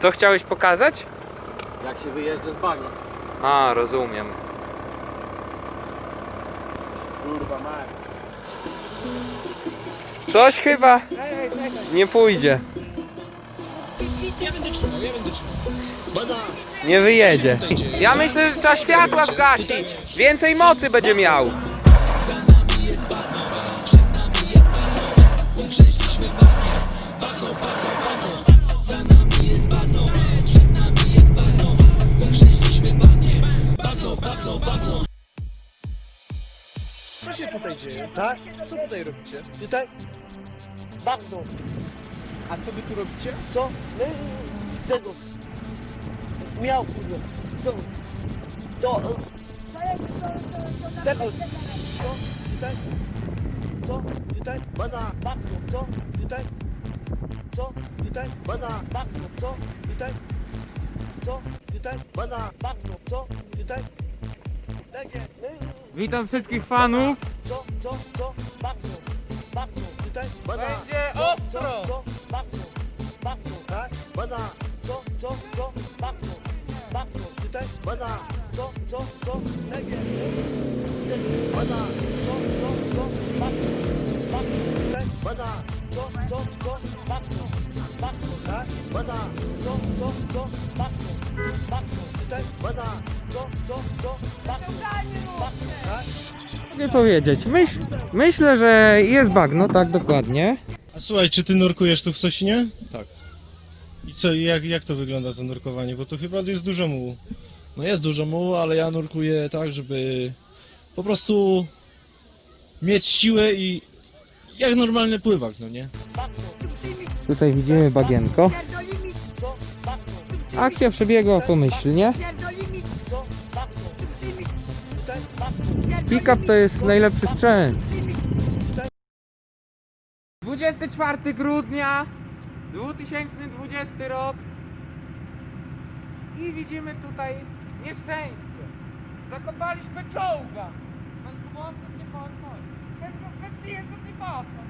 Co chciałeś pokazać? Jak się wyjeżdża z bagna. A, rozumiem. Kurwa mać. Coś chyba nie pójdzie. Ja będę trzymał, ja będę trzymał. Bada! Nie wyjedzie. Ja myślę, że trzeba światła zgasić. Więcej mocy będzie miał. Co się tutaj dzieje? Tak? Co tutaj robicie? Tutaj bagno. A co wy tu robicie? Co? My tego miał kurwa. To to e, tego co? Tutaj co? Tutaj bana bagno. Co? Tutaj co? Tutaj bana bagno. Co? Tutaj co? Tutaj bana bagno. Co? Tutaj takie my Witam wszystkich fanów. co? Co? Co? Bagno. Bagno. Tutaj bana Będzie co, ostro. co, bagno, bagno, tak? Bana, co, co, co, bagno, bagno, tutaj, bana, co, co, co, legie, bana, co, co, co, bagno, bagno, tutaj, bana, co, co, co, bagno, bagno, tak? Bana, co, co, co, bagno, bagno, tutaj, bana, co, co, co, tak? Nie powiedzieć. Myśl, myślę, że jest bagno, tak dokładnie. A słuchaj, czy ty nurkujesz tu w Sosinie? Tak. I co, jak, jak to wygląda to nurkowanie? Bo tu chyba jest dużo mułu. No jest dużo mułu, ale ja nurkuję tak, żeby po prostu mieć siłę i jak normalny pływak, no nie? Tutaj widzimy bagienko. Akcja przebiegła pomyślnie. Pick-up to jest najlepszy sprzęt. 24 grudnia 2020 rok i widzimy tutaj nieszczęście. Zakopaliśmy czołga. Bez pomocy nie podchodzi. Bez, bez nie podchodzi.